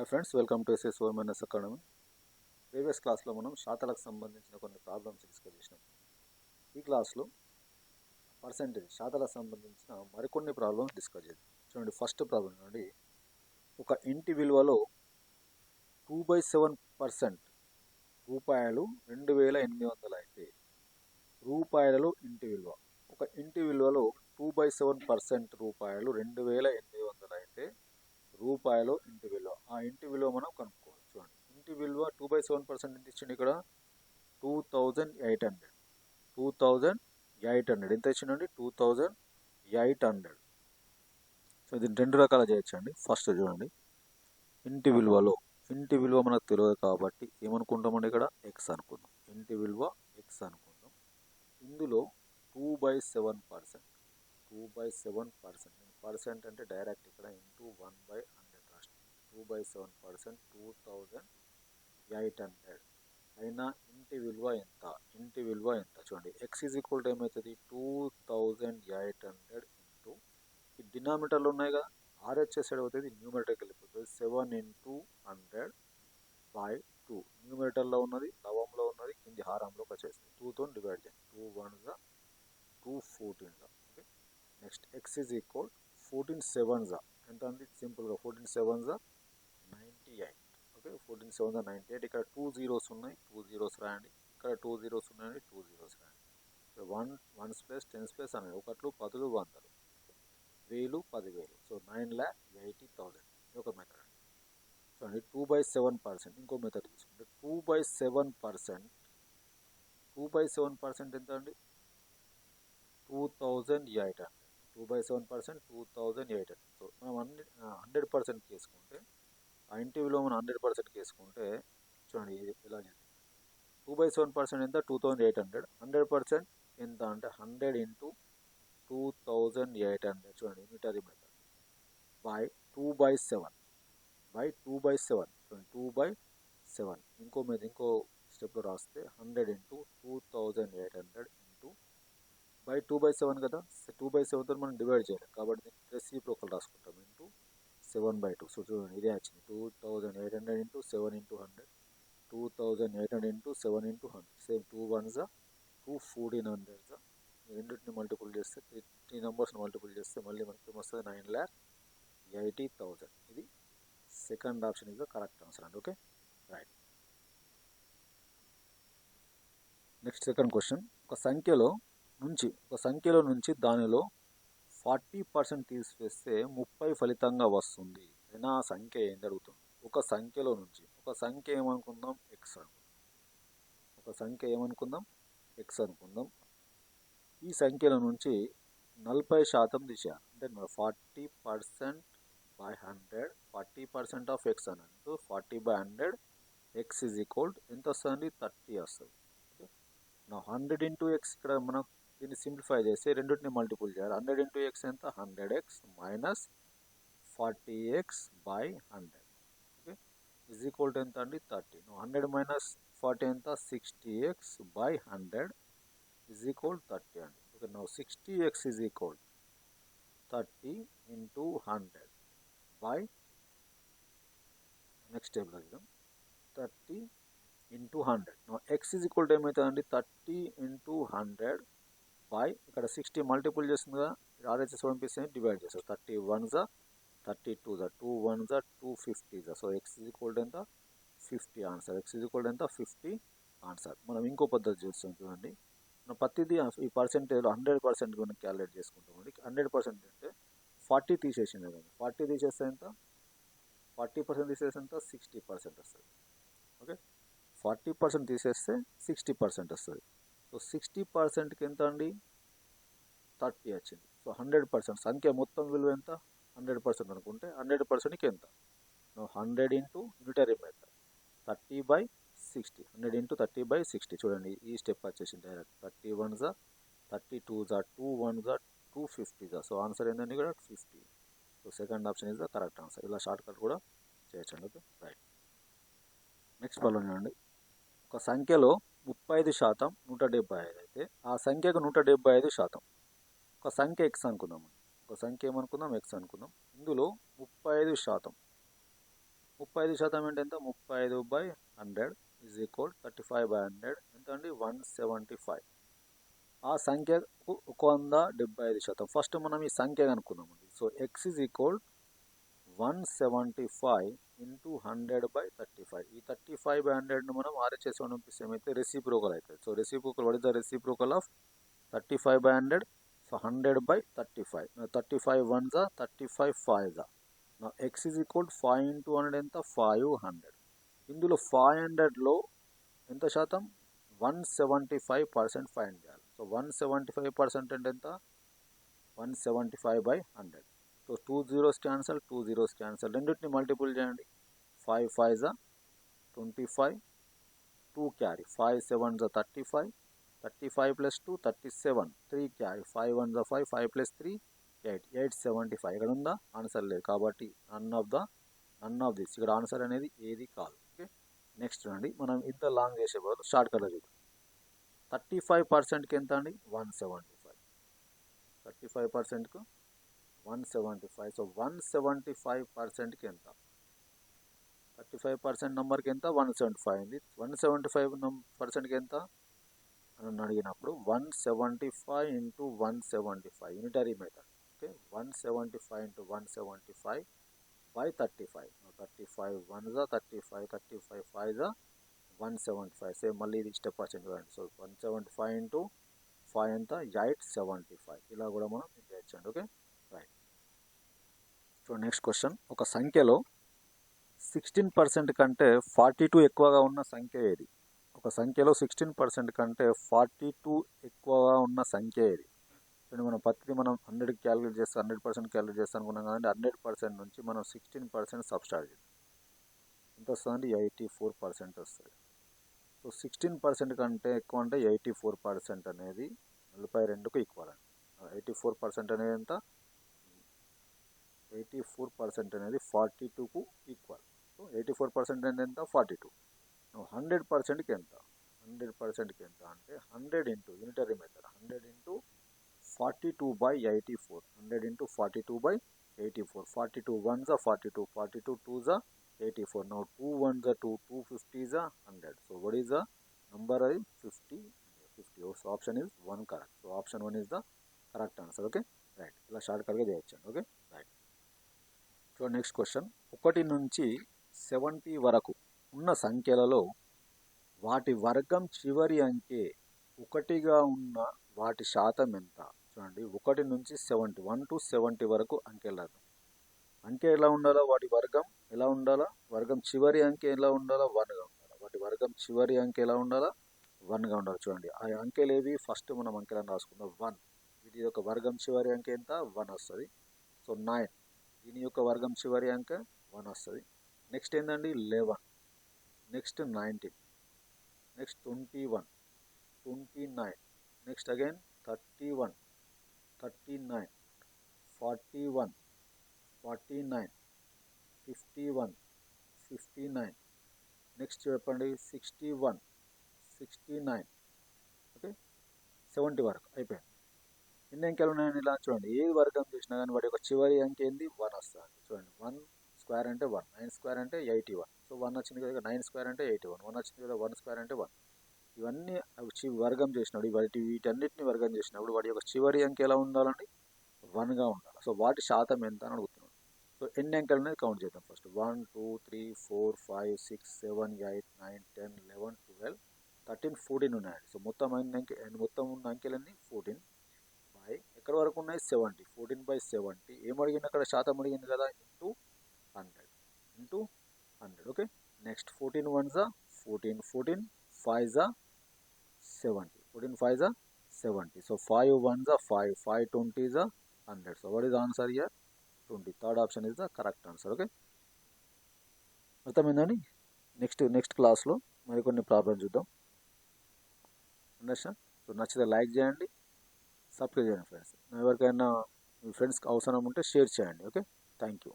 Hi friends welcome to SS or minus academy. Previous క్లాస్లో మనం శాతాలకు సంబంధించిన కొన్ని ప్రాబ్లమ్స్ డిస్కస్ చేసినాం. ఈ క్లాస్లో పర్సెంటేజ్ శాతాలకు సంబంధించిన మరికొన్ని ప్రాబ్లమ్స్ డిస్కస్ చేద్దాం. చూడండి ఫస్ట్ ప్రాబ్లం చూడండి. ఒక ఇంటి విలువలో టూ బై సెవెన్ పర్సెంట్ రూపాయలు రెండు వేల ఎనిమిది వందలు అయితే రూపాయలలో ఇంటి విలువ. ఒక ఇంటి విలువలో టూ బై సెవెన్ పర్సెంట్ రూపాయలు రెండు వేల ఎనిమిది వందలు అయితే రూపాయలు ఇంటి విలువ. ఆ ఇంటి విలువ మనం కనుక్కోవాలి. చూడండి. ఇంటి విలువ టూ బై సెవెన్ పర్సెంట్ ఎంత ఇచ్చింది ఇక్కడ? Two thousand eight hundred two thousand eight hundred ఎంత ఇచ్చిందండి two thousand eight hundred so ఇది రెండు రకాలు చేయొచ్చండి. ఫస్ట్ చూడండి. ఇంటి విలువలో. ఇంటి విలువ మనకు తెలియదు కాబట్టి ఏమనుకుంటామండి ఇక్కడ? ఎక్స్ అనుకుందాం. ఇంటి విలువ ఎక్స్ అనుకుందాం. ఇందులో two by seven percent two by seven percent percent అంటే డైరెక్ట్ ఇక్కడ into one by two by seven percent two thousand eight hundred అయినా ఇంటి విలువ ఎంత? ఇంటి విలువ ఎంత? చూడండి. ఎక్స్ ఈజ్ ఈక్వల్ టు ఏమవుతుంది two thousand eight hundred into ఈ డినామినేటర్లు ఉన్నాయి కదా. ఆర్హెచ్ఎస్ సైడ్ అవుతుంది న్యూమరేటర్కి వెళ్ళిపోతుంది. Seven into hundred by two న్యూమరేటర్లో ఉన్నది లవంలో ఉన్నది కింది హారంలోకి వచ్చేస్తుంది. టూతో డివైడ్ చేయండి. టూ వన్గా two ఫోర్టీన్గా okay next x is equal fourteen సెవెన్జా ఎంత అండి సింపుల్గా ఫోర్టీన్ సెవెన్జా ఫోర్టీన్ సెవెన్ నైంటీ ఎయిట్ ఇక్కడ టూ జీరోస్ ఉన్నాయి టూ జీరోస్ రాయండి. ఇక్కడ టూ జీరోస్ ఉన్నాయండి టూ జీరోస్ రాయండి. ఇక్కడ one ones plus tens plus అనేది ఒకట్లు పదులు వందలు. వేలు పదివేలు. So nine lakh eighty thousand. ఇది ఒక మెథడ్ అండి. చూడండి టూ బై సెవెన్ పర్సెంట్. ఇంకో మెథడ్ తీసుకుంటే two by seven percent. Two by seven percent ఎంత అండి? Two thousand eight hundred. Two by seven percent two thousand eight hundred. So మనం hundred hundred పర్సెంట్కి తీసుకుంటే ఆ ఇంటి మనం హండ్రెడ్ పర్సెంట్కి వేసుకుంటే చూడండి ఇది ఎలా టూ బై సెవెన్ పర్సెంట్ ఎంత? Two thousand eight hundred hundred percent ఎంత అంటే hundred into two thousand eight hundred చూడండి unitary method by two by seven by two by seven చూడండి టూ బై సెవెన్ ఇంకో మీద ఇంకో స్టెప్లో రాస్తే hundred into two thousand eight hundred into by two by seven కదా? టూ బై సెవెన్తో మనం డివైడ్ చేయాలి. కాబట్టి రెసిప్రోకల్ రాసుకుంటాం. Into seven by two. So చూడండి ఇదే వచ్చింది. Two thousand eight hundred into seven into hundred. Two thousand eight hundred into seven into hundred. Same two వన్సా two fourteen హండ్రెడ్జా రెండింటిని మల్టిపుల్ చేస్తే త్రీ త్రీ నెంబర్స్ని మల్టిపుల్ చేస్తే మళ్ళీ మనకి వస్తుంది? Nine lakh eighty thousand. ఇది second option is the correct answer అండి. Okay? Right next second question ఒక సంఖ్యలో నుంచి ఒక సంఖ్యలో నుంచి దానిలో ఫార్టీ పర్సెంట్ తీసివేస్తే ముప్పై ఫలితంగా వస్తుంది. అయినా ఆ సంఖ్య ఏం జరుగుతుంది ఒక సంఖ్యలో నుంచి ఒక సంఖ్య ఏమనుకుందాం? ఎక్స్ అనుకుందాం. ఒక సంఖ్య ఏమనుకుందాం? ఎక్స్ అనుకుందాం. ఈ సంఖ్యల నుంచి నలభై శాతం తీసేయాలి అంటే forty percent by hundred forty percent of x అని అంటూ forty by hundred x is equal ఎంత వస్తుంది? థర్టీ వస్తుంది. నా హండ్రెడ్ ఇంటూ ఎక్స్ ఇక్కడ మనకు దీన్ని సింప్లిఫై చేసి రెండింటిని మల్టిపుల్ చేయాలి. హండ్రెడ్ ఇంటూ ఎక్స్ ఎంత? Hundred x minus forty x by hundred. Okay? Is equal to ఎంత అండి? థర్టీ. హండ్రెడ్ మైనస్ ఫార్టీ ఎంత? Sixty x by hundred is equal 30 and okay now 60x is equal 30 into 100 by next table again 30 into 100 now x is equal to ఏమవుతుందండి? 30 into 100 five. ఇక్కడ 60 multiple చేస్తుంది కదా RHS పంపిస్తే divide చేస్తారు thirty one జా thirty two జా two one జా two fifty జా. సో ఎక్స్ ఇది కోల్డ్ ఎంత? Fifty answer. ఎక్స్ ఇది కోల్డ్ ఎంత? Fifty answer. మనం ఇంకో పద్ధతి చూస్తాం చూడండి. మనం ప్రతిదీ ఈ పర్సెంటేజ్లో హండ్రెడ్ పర్సెంట్ మనం క్యాలిక్యులేట్ చేసుకుంటామండి హండ్రెడ్ పర్సెంట్ అంటే ఫార్టీ తీసేసింది కదా. ఫార్టీ తీసేస్తే ఎంత? ఫార్టీ పర్సెంట్ తీసేస్తే ఎంత? సిక్స్టీ పర్సెంట్ వస్తుంది. ఓకే ఫార్టీ పర్సెంట్ తీసేస్తే సిక్స్టీ పర్సెంట్ వస్తుంది. సో సిక్స్టీ పర్సెంట్కి ఎంత అండి థర్టీ వచ్చింది. సో హండ్రెడ్ పర్సెంట్ సంఖ్య మొత్తం విలువ ఎంత? హండ్రెడ్ పర్సెంట్ అనుకుంటే హండ్రెడ్ పర్సెంట్కి ఎంత hundred into unitary method thirty by sixty. Hundred into thirty by sixty. చూడండి ఈ స్టెప్ వచ్చేసింది డైరెక్ట్ థర్టీ వన్ జా థర్టీ టూ జా టూ వన్ జా టూ ఫిఫ్టీ జా. సో ఆన్సర్ ఏంటంటే కూడా fifty. So second option is the correct answer ఇలా షార్ట్ కట్ కూడా చేయొచ్చండి ఓకే రైట్. నెక్స్ట్ ప్రాబ్లం చూడండి. ఒక సంఖ్యలో ముప్పై ఐదు శాతం నూట డెబ్బై ఐదు అయితే ఆ సంఖ్యకు నూట డెబ్బై ఐదు శాతం. ఒక సంఖ్య ఎక్స్ అనుకుందాం. ఒక సంఖ్య ఏమనుకుందాం ఎక్స్ అనుకుందాం. ఇందులో ముప్పై ఐదు శాతం. ముప్పై ఐదు శాతం అంటే ఎంత? ముప్పై ఐదు by hundred is equal thirty five by hundred ఎంత అండి? వన్ సెవెంటీ ఫైవ్ ఆ సంఖ్యకు ఒక వంద డెబ్బై ఐదు శాతం. ఫస్ట్ మనం ఈ సంఖ్య కనుక్కుందామండి so x is equal one seventy five into hundred by thirty five. ఈ థర్టీ ఫైవ్ బై హండ్రెడ్ను మనం ఆర్హెచ్ఎస్ పంపిస్తే. ఏమైతే రెసిప్రోకల్ అవుతుంది so reciprocal what is the reciprocal of thirty five by hundred? So hundred by thirty five. Thirty five one జా thirty five five జా నా x is equal five into hundred ఎంత? Five hundred ఇందులో five హండ్రెడ్లో ఎంత శాతం? One seventy five percent find చేయాలి. So one seventy five percent అంటే ఎంత? One seventy five by hundred. So two zeros cancel two zeros cancel రెండింటిని multiple చేయండి. ఫైవ్ ఫైవ్ జా twenty five two carry. Five seven జా thirty five. Thirty five plus two thirty seven. Three carry. Five one జా five five plus three eight. Eight seventy five. ఇక్కడ ఉందా? Answer లేదు. కాబట్టి none of the none of this ఇక్కడ answer అనేది ఏది కాదు. ఓకే? నెక్స్ట్ రండి మనం ఇంత లాంగ్ చేసే బదులు షార్ట్ కట్లో చూద్దాం. థర్టీ ఫైవ్ పర్సెంట్కి ఎంత అండి? One seventy five. Thirty five పర్సెంట్కు one seventy five so one seventy five పర్సెంట్కి ఎంత థర్టీ ఫైవ్ పర్సెంట్ నెంబర్కి ఎంత వన్ సెవెంటీ ఫైవ్ అయింది వన్ సెవెంటీ ఫైవ్ పర్సెంట్కి ఎంత అని అడిగినప్పుడు one seventy five into one seventy five unitary method okay one seventy five into one seventy five by thirty five thirty five one జా thirty five thirty five five జా one seventy five same మళ్ళీ ఇది step percent చూడండి so one seventy five into five ఎంత eight seventy five ఇలా కూడా మనం చేయొచ్చండి okay right so next question ఒక సంఖ్యలో సిక్స్టీన్ పర్సెంట్ కంటే ఫార్టీ టూ ఎక్కువగా ఉన్న సంఖ్య ఏది? ఒక సంఖ్యలో సిక్స్టీన్ పర్సెంట్ కంటే ఫార్టీ టూ ఎక్కువగా ఉన్న సంఖ్య ఏది? చూడండి మనం పత్తి మనం హండ్రెడ్ క్యాలిక్యులేట్ చేస్తే హండ్రెడ్ పర్సెంట్ క్యాలిక్యులేట్ చేస్తాం అనుకున్నాం కదండి హండ్రెడ్ పర్సెంట్ నుంచి మనం సిక్స్టీన్ పర్సెంట్ సబ్స్టార్ట్ చేద్దాం. ఎంత వస్తుందండి? ఎయిటీ ఫోర్ పర్సెంట్ వస్తుంది. సో సిక్స్టీన్ పర్సెంట్ కంటే ఎక్కువ అంటే ఎయిటీ ఫోర్ పర్సెంట్ అనేది నలభై రెండుకు ఈక్వల్ అండి. ఎయిటీ ఫోర్ పర్సెంట్ అనేది ఎంత? ఎయిటీ ఫోర్ పర్సెంట్ అనేది forty టూకు equal so eighty four percent అనేది ఎంత ఫార్టీ టూ హండ్రెడ్ పర్సెంట్కి ఎంత? హండ్రెడ్ పర్సెంట్కి ఎంత అంటే hundred into unitary method hundred into forty two by eighty four hundred into forty two by eighty four forty two one జా forty two forty two two జా eighty four now two one జా two two fifty జా hundred so what is the number అది fifty fifty so option is one correct so option one is the correct answer okay right ఇలా short కట్గా చేయొచ్చండి. Okay so next question. ఒకటి నుంచి seventy వరకు ఉన్న సంఖ్యలలో వాటి వర్గం చివరి అంకె ఒకటిగా ఉన్న వాటి శాతం ఎంత? చూడండి. ఒకటి నుంచి సెవెంటీ వన్ టు సెవెంటీ వరకు అంకెలు అంకె ఎలా ఉండాలో? వాటి వర్గం ఎలా ఉండాలా? వర్గం చివరి అంకె ఎలా ఉండాలా? వన్గా ఉండాలి? వాటి వర్గం చివరి అంకె ఎలా ఉండాలా? వన్గా ఉండాలి? చూడండి. ఆ అంకెలు ఏవి? ఫస్ట్ మనం అంకెలను రాసుకుందాం. వన్. ఇది ఒక వర్గం చివరి అంకె ఎంత? వన్ వస్తుంది. So nine. దీని యొక్క వర్గం చివరి అంక వన్ వస్తుంది. నెక్స్ట్ ఏంటండి eleven. Next nineteen next twenty one twenty nine next again thirty one thirty nine forty one forty nine fifty one fifty nine next చెప్పండి. Sixty one sixty nine okay seventy వరకు అయిపోయింది. ఎన్ని అంకెలు ఉన్నాయని ఇలా చూడండి. ఏ వర్గం చేసినా కానీ వాటి యొక్క చివరి అంకె ఏంది? వన్ వస్తుంది. చూడండి. వన్ స్క్వేర్ అంటే వన్. నైన్ స్క్వేర్ అంటే ఎయిటీ వన్. సో వన్ వచ్చింది కదా నైన్ స్క్వేర్ అంటే ఎయిటీ వన్. వన్ వచ్చింది కదా వన్ స్క్వేర్ అంటే వన్. ఇవన్నీ చివరి వర్గం చేసినప్పుడు వాటి వీటన్నిటిని వర్గం చేసినప్పుడు వాటి యొక్క చివరి అంకె ఎలా ఉండాలండి వన్గా ఉండాలి. సో వాటి శాతం ఎంత అని అడుగుతున్నాడు. సో ఎన్ని అంకెలు అనేది కౌంట్ చేద్దాం first. One two three four five six seven eight nine ten eleven twelve thirteen fourteen ఉన్నాయండి. సో మొత్తం అన్ని అంకె మొత్తం ఉన్న అంకెలన్నీ ఫోర్టీన్. ఎక్కడ వరకు ఉన్నాయి? సెవెంటీ ఫోర్టీన్ బై సెవెంటీ ఏం అడిగింది అక్కడ? శాతం అడిగింది కదా? Into hundred into hundred okay next fourteen one జా ఫోర్టీన్ ఫోర్టీన్ ఫైవ్ జా సెవెంటీ ఫోర్టీన్ ఫైవ్ జా సెవెంటీ సో ఫైవ్ వన్ జా ఫైవ్ ఫైవ్ ట్వంటీ జా hundred so what is answer here twenty third option is the correct answer okay అర్థమైందండి? Next next క్లాస్లో మరికొన్ని problems చూద్దాం. Understand so నచ్చితే like చేయండి. సబ్స్క్రైబ్ చేయండి ఫ్రెండ్స్ ఎవరికైనా మీ ఫ్రెండ్స్కి అవసరం ఉంటే షేర్ చేయండి ఓకే? Thank you